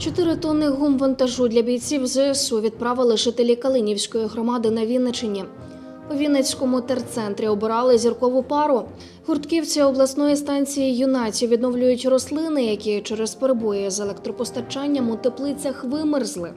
Чотири тонни гумвантажу для бійців ЗСУ відправили жителі Калинівської громади на Вінничині. У Вінницькому терцентрі обирали зіркову пару. Гуртківці обласної станції юнаці відновлюють рослини, які через перебої з електропостачанням у теплицях вимерзли.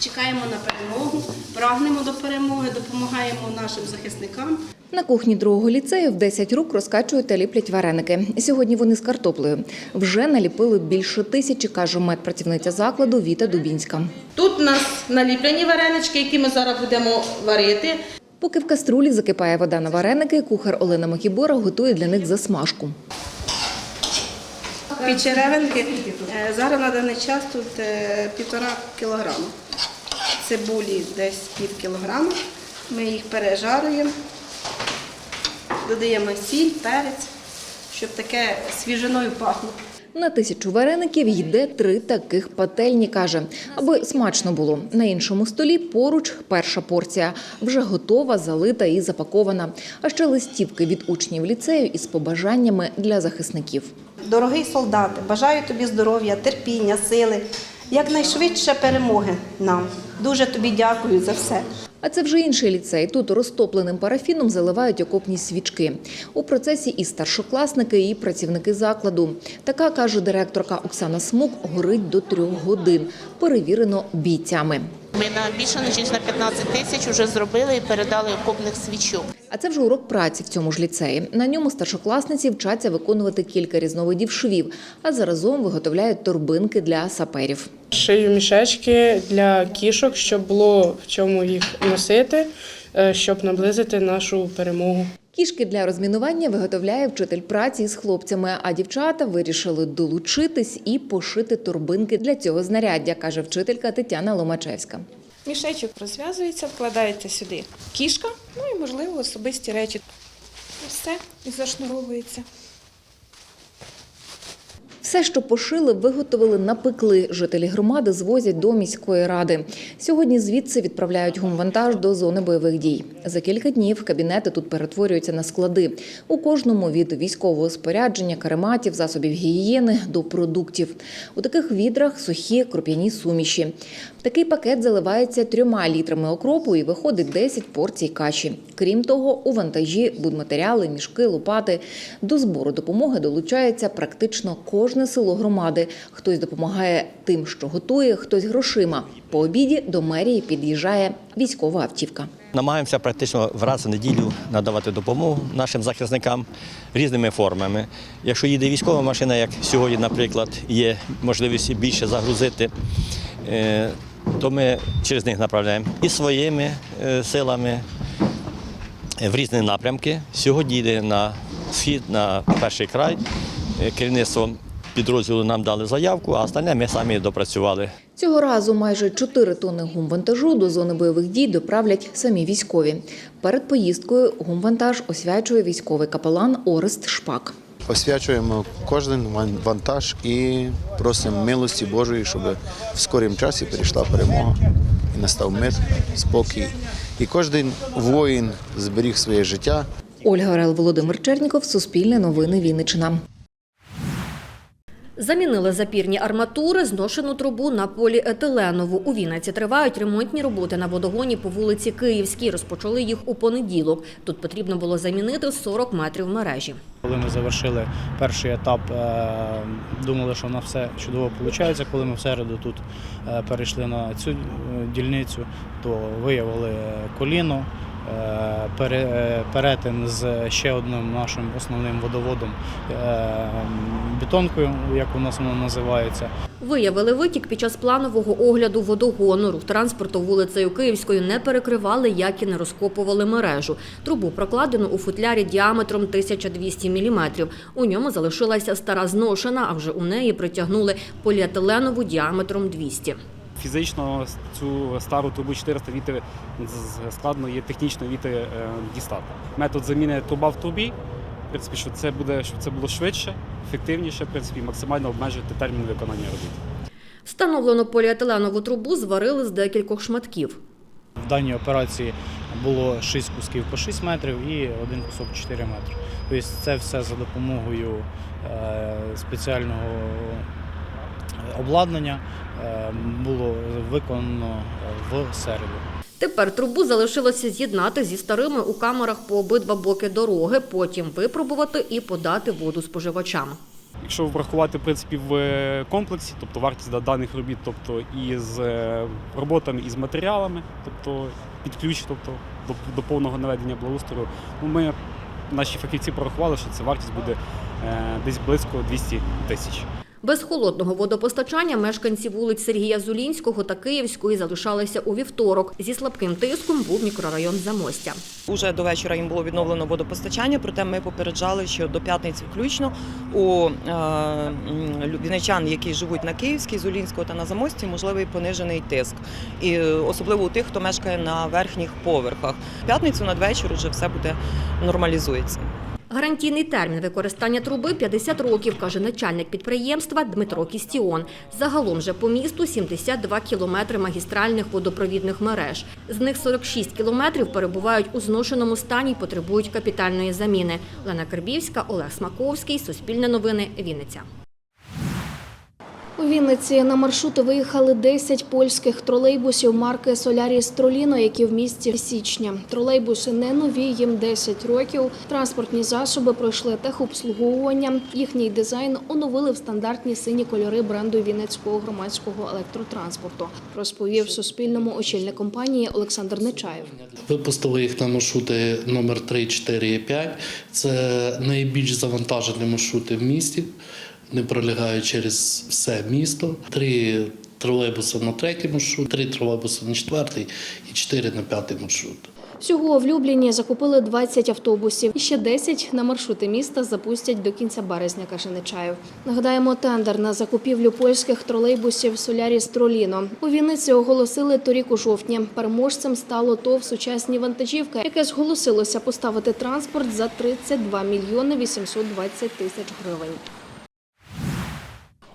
Чекаємо на перемогу, прагнемо до перемоги, допомагаємо нашим захисникам. На кухні другого ліцею в 10 рук розкачують та ліплять вареники. Сьогодні вони з картоплею. Вже наліпили більше тисячі, каже медпрацівниця закладу Віта Дубінська. Тут у нас наліплені варенички, які ми зараз будемо варити. Поки в каструлі закипає вода на вареники, кухар Олена Макібора готує для них засмажку. Під черевинки е, зараз на даний час тут е, півтора кілограма. Цибулі десь пів кілограма. Ми їх пережарюємо, додаємо сіль, перець, щоб таке свіжиною пахло. На тисячу вареників йде три таких пательні, каже, аби смачно було. На іншому столі поруч перша порція вже готова, залита і запакована. А ще листівки від учнів ліцею із побажаннями для захисників. Дорогий солдате, бажаю тобі здоров'я, терпіння, сили, якнайшвидше перемоги нам. Дуже тобі дякую за все. А це вже інший ліцей. Тут розтопленим парафіном заливають окопні свічки. У процесі і старшокласники, і працівники закладу. Така каже директорка Оксана Смук, горить до трьох годин. Перевірено бійцями. Ми на більше ніж на 15 тисяч вже зробили і передали окопних свічок. А це вже урок праці в цьому ж ліцеї. На ньому старшокласниці вчаться виконувати кілька різновидів швів, а заразом виготовляють торбинки для саперів. Шию мішечки для кішок, щоб було в чому їх носити, е, щоб наблизити нашу перемогу. Кішки для розмінування виготовляє вчитель праці з хлопцями, а дівчата вирішили долучитись і пошити торбинки для цього знаряддя, каже вчителька Тетяна Ломачевська. Мішечок розв'язується, вкладається сюди кішка, ну і, можливо, особисті речі. Все, і зашнуровується. Все, що пошили, виготовили, напекли. Жителі громади звозять до міської ради. Сьогодні звідси відправляють гумвантаж до зони бойових дій. За кілька днів кабінети тут перетворюються на склади. У кожному від військового спорядження, карематів, засобів гігієни до продуктів. У таких відрах сухі кроп'яні суміші. Такий пакет заливається трьома літрами окропу і виходить 10 порцій каші. Крім того, у вантажі будматеріали, мішки, лопати. До збору допомоги долучається практично кожне село громади. Хтось допомагає тим, що готує, хтось грошима. По обіді до мерії під'їжджає військова автівка. Намагаємося практично раз в неділю надавати допомогу нашим захисникам різними формами. Якщо їде військова машина, як сьогодні, наприклад, є можливість більше загрузити, е, то ми через них направляємо і своїми е, силами в різні напрямки. Сьогодні йде на схід, на перший край. Е, Керівництво підрозділу нам дали заявку, а остальне ми самі допрацювали. Цього разу майже 4 тонни гумвантажу до зони бойових дій доправлять самі військові. Перед поїздкою гумвантаж освячує військовий капелан Орест Шпак. Освячуємо кожен ван- вантаж і просимо милості Божої, щоб в скорім часі прийшла перемога і настав мир, спокій. І кожен воїн зберіг своє життя, Ольга Орел, Володимир Черніков, Суспільне новини Вінниччина. Замінили запірні арматури, зношену трубу на поліетиленову. У Вінниці тривають ремонтні роботи на водогоні по вулиці Київській. Розпочали їх у понеділок. Тут потрібно було замінити 40 метрів мережі. Коли ми завершили перший етап, е, думали, що на все чудово виходить. Коли ми в середу тут е, перейшли на цю е, дільницю, то виявили коліно, перетин з ще одним нашим основним водоводом е, бетонкою, як у нас воно називається. Виявили витік під час планового огляду водогону. Рух транспорту вулицею Київською не перекривали, як і не розкопували мережу. Трубу прокладено у футлярі діаметром 1200 мм. У ньому залишилася стара зношена, а вже у неї притягнули поліетиленову діаметром 200. Фізично цю стару трубу 400 віти складно є технічно віти е, дістати. Метод заміни труба в трубі, в принципі, що це буде, щоб це було швидше, ефективніше, в принципі, максимально обмежити термін виконання робіт. Встановлену поліетиленову трубу зварили з декількох шматків. В даній операції було 6 кусків по 6 метрів і один кусок 4 метри. Тобто це все за допомогою е, спеціального обладнання е, було виконано в середу. Тепер трубу залишилося з'єднати зі старими у камерах по обидва боки дороги, потім випробувати і подати воду споживачам. Якщо врахувати в принципі в комплексі, тобто вартість даних робіт, тобто і з е, роботами, і з матеріалами, тобто під ключ, тобто до, до повного наведення благоустрою, ну ми наші фахівці порахували, що ця вартість буде е, десь близько 200 тисяч. Без холодного водопостачання мешканці вулиць Сергія Зулінського та Київської залишалися у вівторок. Зі слабким тиском був мікрорайон Замостя. Уже до вечора їм було відновлено водопостачання, проте ми попереджали, що до п'ятниці включно у е, вінничан, які живуть на Київській, Зулінського та на Замості, можливий понижений тиск. І е, особливо у тих, хто мешкає на верхніх поверхах. П'ятницю надвечір вже все буде нормалізується. Гарантійний термін використання труби 50 років, каже начальник підприємства Дмитро Кістіон. Загалом же по місту 72 кілометри магістральних водопровідних мереж. З них 46 кілометрів перебувають у зношеному стані і потребують капітальної заміни. Лена Кербівська, Олег Смаковський, Суспільне новини, Вінниця. У Вінниці на маршрути виїхали 10 польських тролейбусів марки Соляріс Троліно, які в місті січня. Тролейбуси не нові, їм 10 років. Транспортні засоби пройшли техобслуговування. Їхній дизайн оновили в стандартні сині кольори бренду Вінницького громадського електротранспорту. Розповів Суспільному очільник компанії Олександр Нечаєв. Випустили їх на маршрути номер 3, 4 і 5. Це найбільш завантажені маршрути в місті. Вони пролягають через все місто. Три тролейбуси на третій маршрут, три тролейбуси на четвертий і чотири на п'ятий маршрут. Всього в Любліні закупили 20 автобусів. Ще 10 на маршрути міста запустять до кінця березня, каже Нечаєв. Нагадаємо, тендер на закупівлю польських тролейбусів Соляріс Троліно. У Вінниці оголосили торік у жовтні. Переможцем стало ТОВ «Сучасні вантажівки», яке зголосилося поставити транспорт за 32 мільйони 820 тисяч гривень.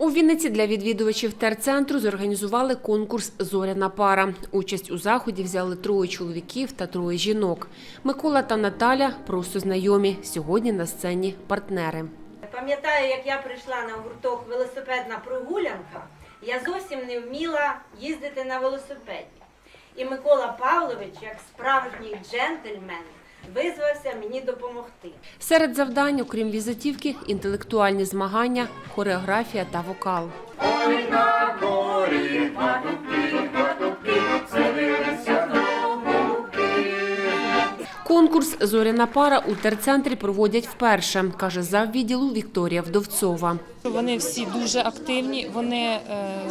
У Вінниці для відвідувачів терцентру зорганізували конкурс Зоряна пара. Участь у заході взяли троє чоловіків та троє жінок. Микола та Наталя просто знайомі. Сьогодні на сцені партнери. Пам'ятаю, як я прийшла на гурток велосипедна прогулянка, я зовсім не вміла їздити на велосипеді. І Микола Павлович, як справжній джентльмен, визвався мені допомогти. Серед завдань, окрім візитівки, інтелектуальні змагання, хореографія та вокал. Конкурс Зоряна пара у терцентрі проводять вперше, каже заввідділу Вікторія Вдовцова. Вони всі дуже активні. Вони е,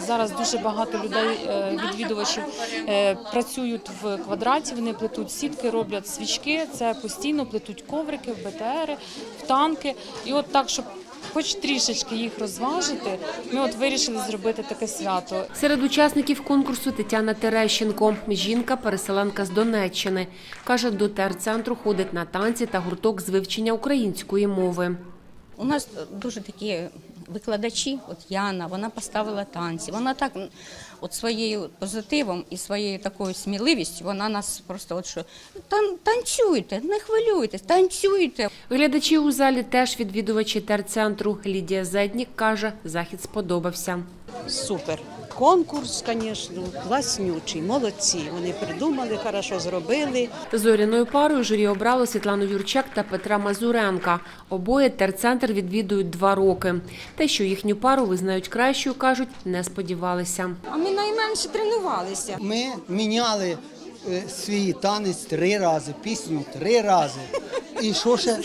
зараз дуже багато людей, е, відвідувачів е, працюють в квадраті. Вони плетуть сітки, роблять свічки. Це постійно плетуть коврики, в БТРи, в танки. І от так, щоб хоч трішечки їх розважити, ми от вирішили зробити таке свято. Серед учасників конкурсу Тетяна Терещенко. Жінка, переселенка з Донеччини. Каже, до терцентру ходить на танці та гурток з вивчення української мови. У нас дуже такі викладачі, от Яна, вона поставила танці. Вона так от своєю позитивом і своєю такою сміливістю, вона нас просто от що «Тан- танцюйте, не хвилюйтесь, танцюйте. Глядачі у залі теж відвідувачі терцентру. Лідія Зеднік каже, захід сподобався. Супер. Конкурс, звісно, класнючий, молодці. Вони придумали, хорошо зробили. Зоряною парою журі обрало Світлану Юрчак та Петра Мазуренка. Обоє терцентр відвідують два роки. Те, що їхню пару визнають кращою, кажуть, не сподівалися. А ми найменше тренувалися. Ми міняли е, свій танець три рази, пісню три рази. І що ще?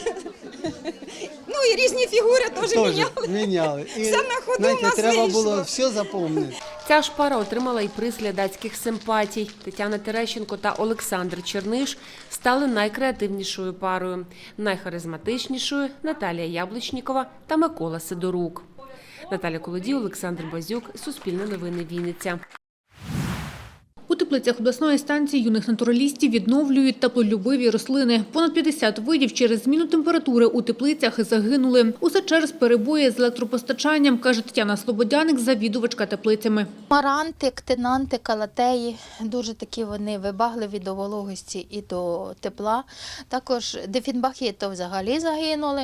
Ну і різні фігури теж міняли. міняли. І, Все на ходу знаєте, в нас треба вийшло. було все запомнити. Ця ж пара отримала і приз глядацьких симпатій. Тетяна Терещенко та Олександр Черниш стали найкреативнішою парою, найхаризматичнішою Наталія Яблучнікова та Микола Сидорук. Наталя Колодій, Олександр Базюк, Суспільне новини Вінниця. У теплицях обласної станції юних натуралістів відновлюють теплолюбиві рослини. Понад 50 видів через зміну температури у теплицях загинули. Усе через перебої з електропостачанням, каже Тетяна Слободяник, завідувачка теплицями. Маранти, ктинанти, калатеї дуже такі вони вибагливі до вологості і до тепла. Також дефінбахи то взагалі загинули,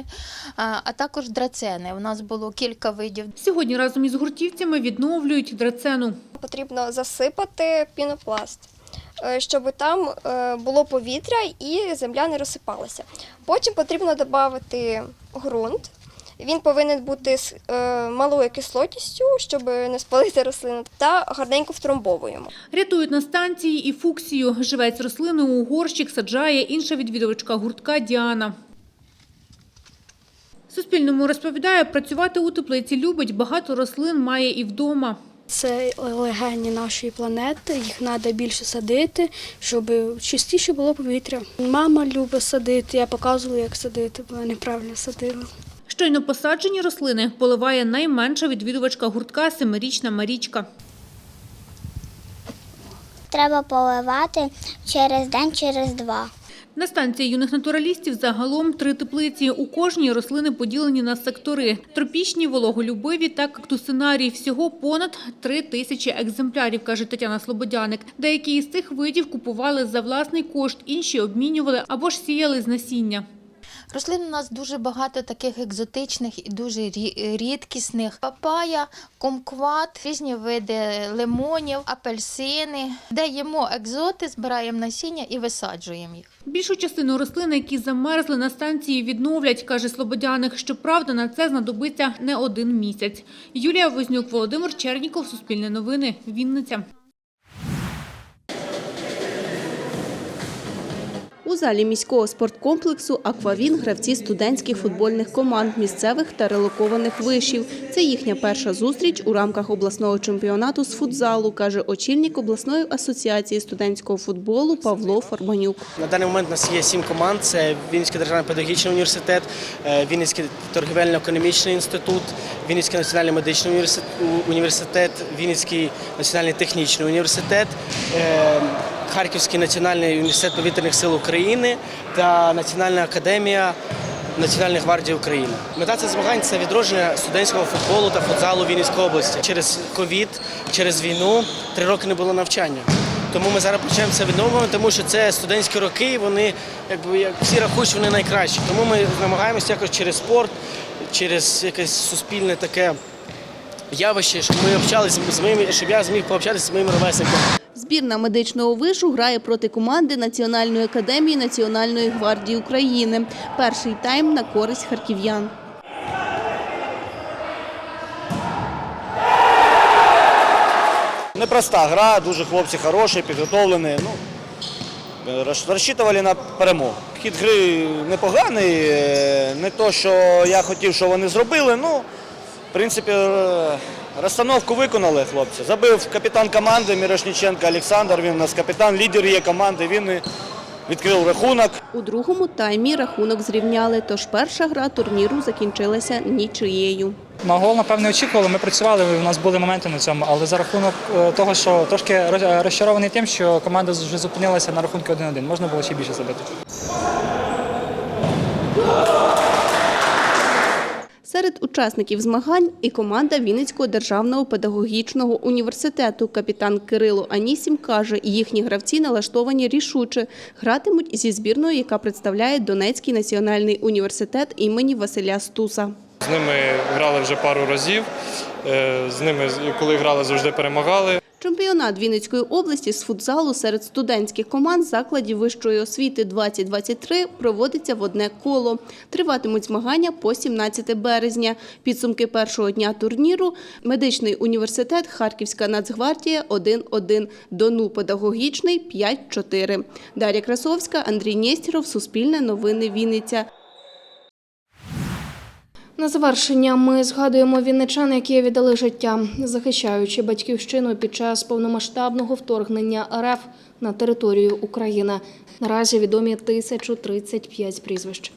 а а також драцени. У нас було кілька видів. Сьогодні разом із гуртівцями відновлюють драцену. Потрібно засипати пінопласт, е, щоб там е, було повітря і земля не розсипалася. Потім потрібно додати ґрунт. Він повинен бути з е, малою кислотністю, щоб не спалити рослину, та гарненько втрамбовуємо. Рятують на станції і фуксію. Живець рослини у горщик саджає інша відвідувачка гуртка Діана. Суспільному розповідає, працювати у теплиці любить, багато рослин має і вдома. Це легені нашої планети, їх треба більше садити, щоб чистіше було повітря. Мама любить садити, я показувала, як садити, бо я неправильно садила. Щойно посаджені рослини поливає найменша відвідувачка гуртка семирічна Марічка. Треба поливати через день, через два. На станції юних натуралістів загалом три теплиці. У кожній рослини поділені на сектори – тропічні, вологолюбиві та кактусинарії. Всього понад три тисячі екземплярів, каже Тетяна Слободяник. Деякі із цих видів купували за власний кошт, інші обмінювали або ж сіяли з насіння. Рослин у нас дуже багато таких екзотичних і дуже рідкісних. Папая, кумкват, різні види лимонів, апельсини. Де їмо екзоти, збираємо насіння і висаджуємо їх. Більшу частину рослин, які замерзли на станції, відновлять, каже Слободяник. Щоправда, на це знадобиться не один місяць. Юлія Вознюк, Володимир Черніков, Суспільне новини, Вінниця. У залі міського спорткомплексу «Аквавін» гравці студентських футбольних команд місцевих та релокованих вишів. Це їхня перша зустріч у рамках обласного чемпіонату з футзалу, каже очільник обласної асоціації студентського футболу Павло Фарбанюк. На даний момент у нас є сім команд: це Вінницький державний педагогічний університет, е, Вінницький торгівельно-економічний інститут, Вінницький національний медичний університет, університет, Вінницький національний технічний університет. Харківський національний університет повітряних сил України та Національна академія Національної гвардії України. Мета цих змагань це відродження студентського футболу та футзалу Вінницької області. Через ковід, через війну три роки не було навчання. Тому ми зараз почнемо це відновлювати, тому що це студентські роки, вони якби як всі рахують, вони найкращі. Тому ми намагаємося якось через спорт, через якесь суспільне таке явище, щоб ми общалися з моїми, щоб я зміг пообщатися з моїми ровесниками. Збірна медичного вишу грає проти команди Національної академії Національної гвардії України. Перший тайм на користь харків'ян. Непроста гра, дуже хлопці хороші, підготовлені. Ну, розчитували на перемогу. Хід гри непоганий, е, не то, що я хотів, що вони зробили. Ну, в принципі, е, розстановку виконали хлопці. Забив капітан команди Мірошніченко Олександр, він у нас капітан, лідер є команди, він відкрив рахунок. У другому таймі рахунок зрівняли, тож перша гра турніру закінчилася нічиєю. На гол, напевне, очікували. Ми працювали, у нас були моменти на цьому, але за рахунок е, того, що трошки розчарований тим, що команда вже зупинилася на рахунку 1-1. Можна було ще більше забити. Серед учасників змагань і команда Вінницького державного педагогічного університету. Капітан Кирило Анісім каже, їхні гравці налаштовані рішуче. Гратимуть зі збірною, яка представляє Донецький національний університет імені Василя Стуса. З ними грали вже пару разів. е, З ними, коли грали, завжди перемагали. Чемпіонат Вінницької області з футзалу серед студентських команд закладів вищої освіти 2023 проводиться в одне коло. Триватимуть змагання по 17 березня. Підсумки першого дня турніру – медичний університет, Харківська нацгвардія 1-1, Дону педагогічний 5-4. Дар'я Красовська, Андрій Нєстєров, Суспільне новини Вінниця. На завершення ми згадуємо вінничан, які віддали життя, захищаючи батьківщину під час повномасштабного вторгнення РФ на територію України. Наразі відомі 1035 прізвищ.